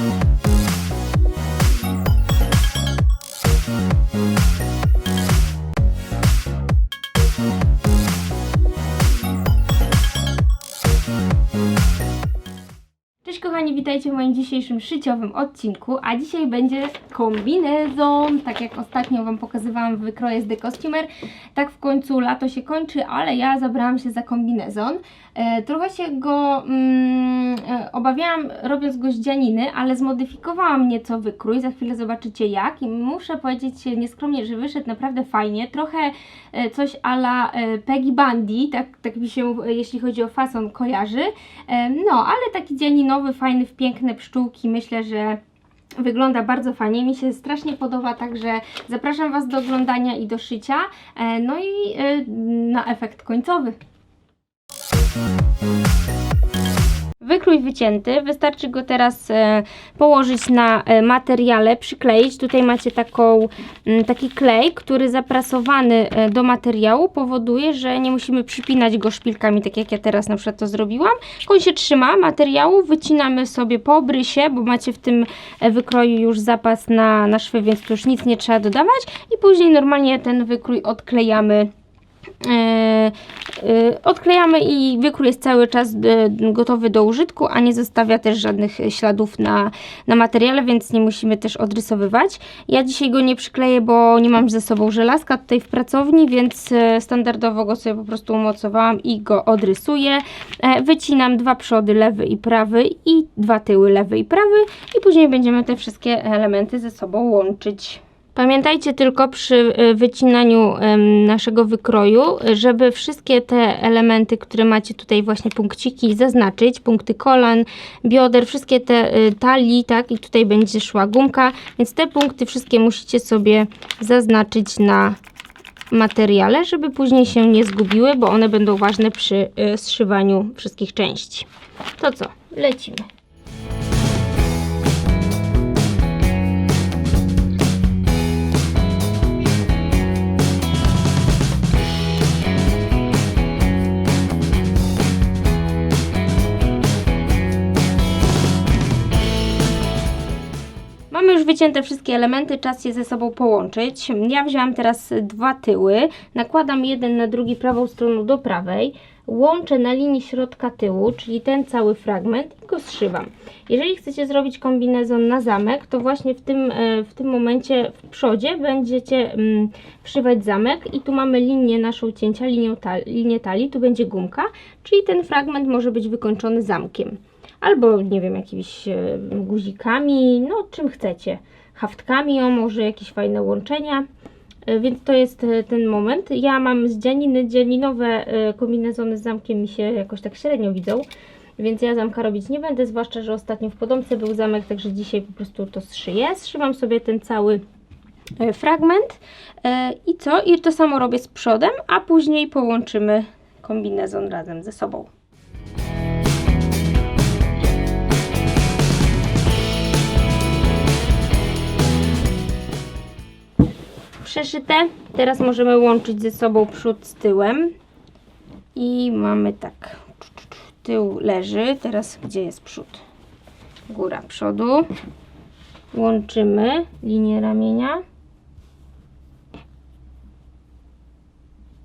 Thank you. Witajcie w moim dzisiejszym szyciowym odcinku, a dzisiaj będzie kombinezon, tak jak ostatnio Wam pokazywałam w wykroje z The Costumer. Tak w końcu lato się kończy, ale ja zabrałam się za kombinezon. E, trochę się go mm, e, obawiałam robiąc go z dzianiny, ale zmodyfikowałam nieco wykrój, za chwilę zobaczycie jak i muszę powiedzieć nieskromnie, że wyszedł naprawdę fajnie, trochę e, coś ala e, Peggy Bundy, tak, tak mi się e, jeśli chodzi o fason kojarzy, E, no ale taki dzianinowy, fajny, piękne pszczółki, myślę, że Wygląda bardzo fajnie, mi się strasznie podoba, także zapraszam Was do oglądania i do szycia. E, No i e, na efekt końcowy. Wykrój wycięty, wystarczy go teraz e, położyć na e, materiale, przykleić. Tutaj macie taką, m, taki klej, który zaprasowany e, do materiału powoduje, że nie musimy przypinać go szpilkami, tak jak ja teraz na przykład to zrobiłam. On się trzyma materiału, wycinamy sobie po obrysie, bo macie w tym wykroju już zapas na, na szwy, więc tu już nic nie trzeba dodawać i później normalnie ten wykrój odklejamy odklejamy i wykrój jest cały czas e, gotowy do użytku, a nie zostawia też żadnych śladów na, na materiale, więc nie musimy też odrysowywać. Ja dzisiaj go nie przykleję, bo nie mam ze sobą żelazka tutaj w pracowni, więc e, standardowo go sobie po prostu umocowałam i go odrysuję. E, Wycinam dwa przody, lewy i prawy i dwa tyły, lewy i prawy i później będziemy te wszystkie elementy ze sobą łączyć. Pamiętajcie tylko przy y, wycinaniu naszego wykroju, żeby wszystkie te elementy, które macie tutaj właśnie punkciki zaznaczyć, punkty kolan, bioder, wszystkie te y, talii, tak, i tutaj będzie szła gumka, więc te punkty wszystkie musicie sobie zaznaczyć na materiale, żeby później się nie zgubiły, bo one będą ważne przy y, zszywaniu wszystkich części. To co? Lecimy. Już wycięte wszystkie elementy, czas je ze sobą połączyć. Ja wzięłam teraz dwa tyły, nakładam jeden na drugi prawą stroną do prawej, łączę na linii środka tyłu, czyli ten cały fragment i go zszywam. Jeżeli chcecie zrobić kombinezon na zamek, to właśnie w tym, e, w tym momencie w przodzie będziecie mm, wszywać zamek i tu mamy linię naszą cięcia, linię, ta, linię talii, tu będzie gumka, czyli ten fragment może być wykończony zamkiem albo nie wiem, jakimiś e, guzikami, no czym chcecie, haftkami, o może jakieś fajne łączenia. E, Więc to jest e, ten moment. Ja mam z dzianiny, dzianinowe kombinezony z zamkiem mi się jakoś tak średnio widzą, więc ja zamka robić nie będę, zwłaszcza, że ostatnio w Podomce był zamek, także dzisiaj po prostu to zszyję. Zszywam sobie ten cały fragment i co? I to samo robię z przodem, a później połączymy kombinezon razem ze sobą. Przeszyte. Teraz możemy łączyć ze sobą przód z tyłem. I mamy tak. Tył leży. Teraz gdzie jest przód? Góra przodu. Łączymy linię ramienia.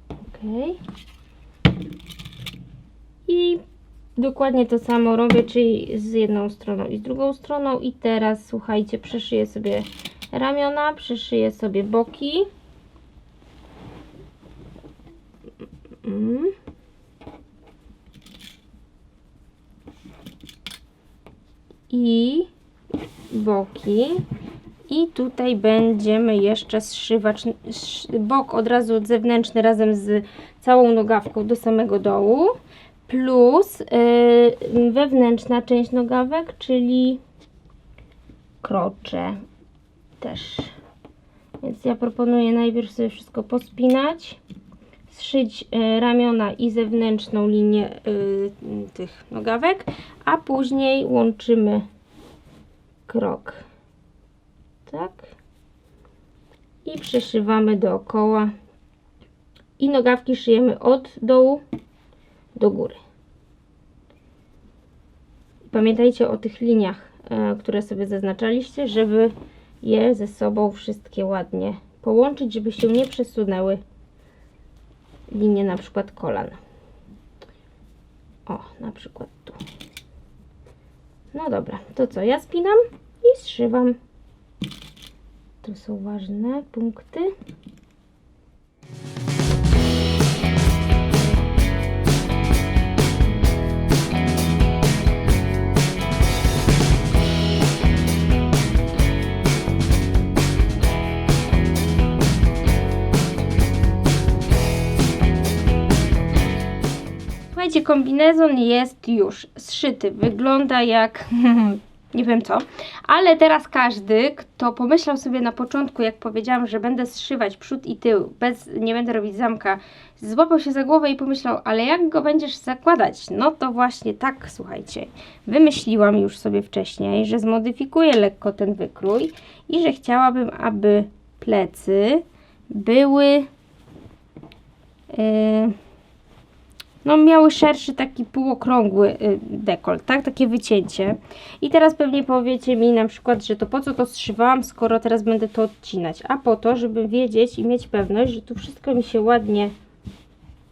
Ok. I dokładnie to samo robię, czyli z jedną stroną i z drugą stroną. I teraz słuchajcie, przeszyję sobie ramiona, przyszyję sobie boki. Mm. I boki. I tutaj będziemy jeszcze zszywać sz- bok od razu zewnętrzny razem z całą nogawką do samego dołu. Plus yy, wewnętrzna część nogawek, czyli krocze też. Więc ja proponuję najpierw sobie wszystko pospinać, zszyć e, ramiona i zewnętrzną linię e, tych nogawek, a później łączymy krok. Tak. I przeszywamy dookoła. I nogawki szyjemy od dołu do góry. Pamiętajcie o tych liniach e, które sobie zaznaczaliście, żeby je ze sobą wszystkie ładnie połączyć, żeby się nie przesunęły linie na przykład kolan. O, na przykład tu. No dobra, to co? Ja spinam i zszywam. To są ważne punkty. Kombinezon jest już zszyty. Wygląda jak nie wiem co, ale teraz każdy, kto pomyślał sobie na początku, jak powiedziałam, że będę zszywać przód i tył, bez, nie będę robić zamka, złapał się za głowę i pomyślał, ale jak go będziesz zakładać? No to właśnie tak, słuchajcie, wymyśliłam już sobie wcześniej, że zmodyfikuję lekko ten wykrój i że chciałabym, aby plecy były... Yy, no miały szerszy taki półokrągły y, dekolt, tak? Takie wycięcie. I teraz pewnie powiecie mi na przykład, że to po co to zszywałam, skoro teraz będę to odcinać. A po to, żeby wiedzieć i mieć pewność, że tu wszystko mi się ładnie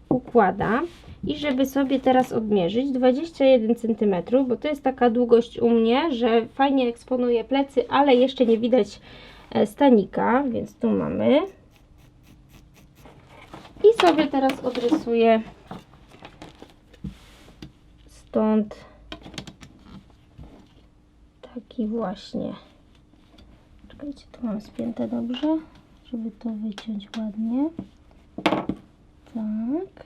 układa. I żeby sobie teraz odmierzyć 21 cm, bo to jest taka długość u mnie, że fajnie eksponuje plecy, ale jeszcze nie widać e, stanika, więc tu mamy. I sobie teraz odrysuję stąd taki właśnie. Czekajcie, tu mam spięte dobrze żeby to wyciąć ładnie. Tak.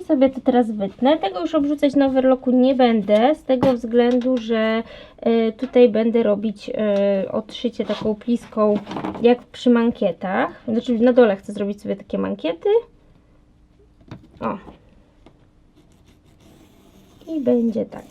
I sobie to teraz wytnę. Tego już obrzucać na overlocku nie będę z tego względu, że y, tutaj będę robić y, odszycie taką pliską jak przy mankietach. Znaczy na dole chcę zrobić sobie takie mankiety o. I będzie tak.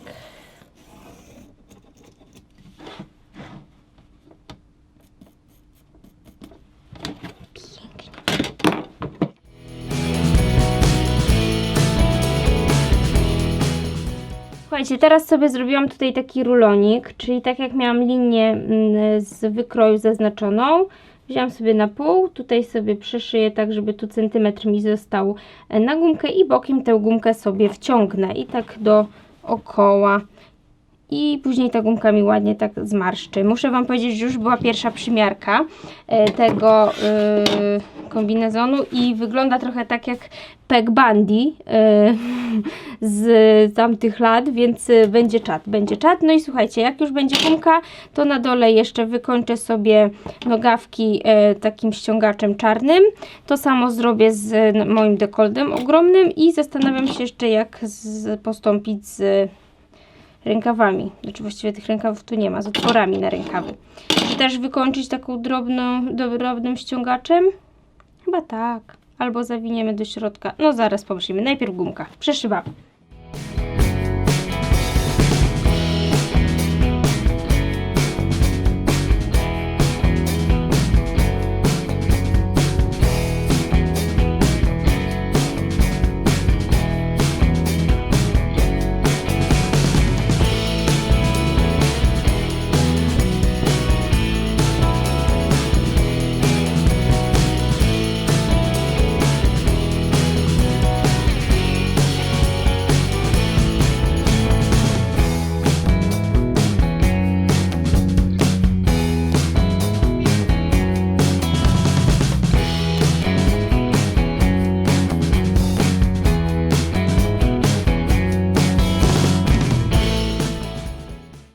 Słuchajcie, teraz sobie zrobiłam tutaj taki rulonik, czyli tak jak miałam linię mm, z wykroju zaznaczoną, wziąłam sobie na pół, tutaj sobie przeszyję tak, żeby tu centymetr mi został e, na gumkę i bokiem tę gumkę sobie wciągnę. I tak dookoła i później ta gumka mi ładnie tak zmarszczy. Muszę Wam powiedzieć, że już była pierwsza przymiarka e, tego yy, kombinezonu i wygląda trochę tak jak Peg Bundy yy, z tamtych lat, więc będzie czat, będzie czat. No i słuchajcie, jak już będzie gumka, to na dole jeszcze wykończę sobie nogawki e, takim ściągaczem czarnym. To samo zrobię z moim dekoltem ogromnym i zastanawiam się jeszcze jak postąpić z rękawami. Znaczy właściwie tych rękawów tu nie ma, z otworami na rękawy. Czy też wykończyć taką drobną, drobnym ściągaczem? Chyba tak. Albo zawiniemy do środka. No zaraz pomyślimy. Najpierw gumka. Przeszywamy.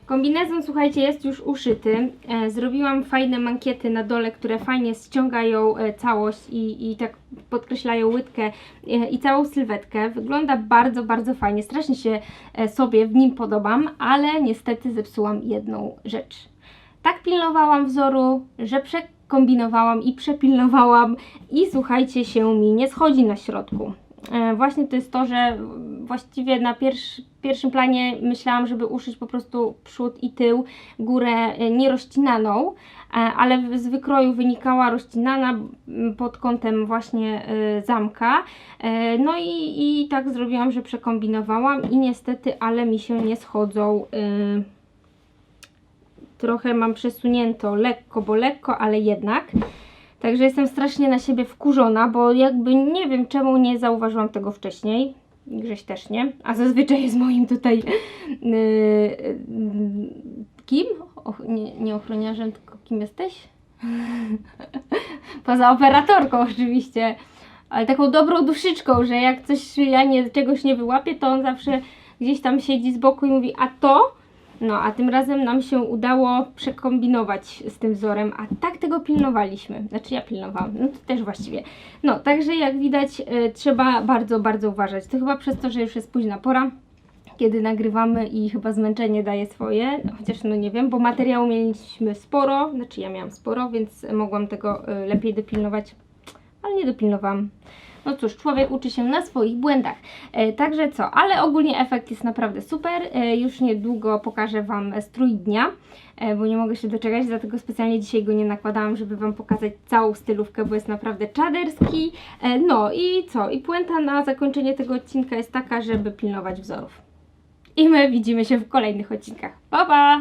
Kombinezon, słuchajcie, jest już uszyty. E, zrobiłam fajne mankiety na dole, które fajnie ściągają e, całość i, i tak podkreślają łydkę e, i całą sylwetkę. Wygląda bardzo, bardzo fajnie. Strasznie się sobie w nim podobam, ale niestety zepsułam jedną rzecz. Tak pilnowałam wzoru, że przekombinowałam i przepilnowałam i słuchajcie, się mi nie schodzi na środku. E, właśnie to jest to, że właściwie na pierwszy, pierwszym planie myślałam, żeby uszyć po prostu przód i tył, górę e, nierozcinaną, e, ale z wykroju wynikała rozcinana pod kątem właśnie zamka. No i, i tak zrobiłam, że przekombinowałam i niestety, ale mi się nie schodzą. Trochę mam przesunięto lekko, bo lekko, ale jednak. Także jestem strasznie na siebie wkurzona, bo jakby nie wiem czemu nie zauważyłam tego wcześniej. Grześ też nie. A zazwyczaj jest moim tutaj yy, yy, kim? Och, nie, nie ochroniarzem, tylko kim jesteś? Poza operatorką oczywiście. Ale taką dobrą duszyczką, że jak coś ja nie, czegoś nie wyłapię, to on zawsze gdzieś tam siedzi z boku i mówi, a to? No, a tym razem nam się udało przekombinować z tym wzorem, a tak tego pilnowaliśmy. Znaczy ja pilnowałam, no to też właściwie. No, także jak widać y, trzeba bardzo, bardzo uważać. To chyba przez to, że już jest późna pora, kiedy nagrywamy i chyba zmęczenie daje swoje, chociaż no nie wiem, bo materiału mieliśmy sporo, znaczy ja miałam sporo, więc mogłam tego y, lepiej dopilnować, ale nie dopilnowałam. No cóż, człowiek uczy się na swoich błędach. E, także co, ale ogólnie efekt jest naprawdę super. E, już niedługo pokażę Wam strój dnia, e, bo nie mogę się doczekać, dlatego specjalnie dzisiaj go nie nakładałam, żeby Wam pokazać całą stylówkę, bo jest naprawdę czaderski. No i co, i puenta na zakończenie tego odcinka jest taka, żeby pilnować wzorów. I my widzimy się w kolejnych odcinkach. Pa, pa!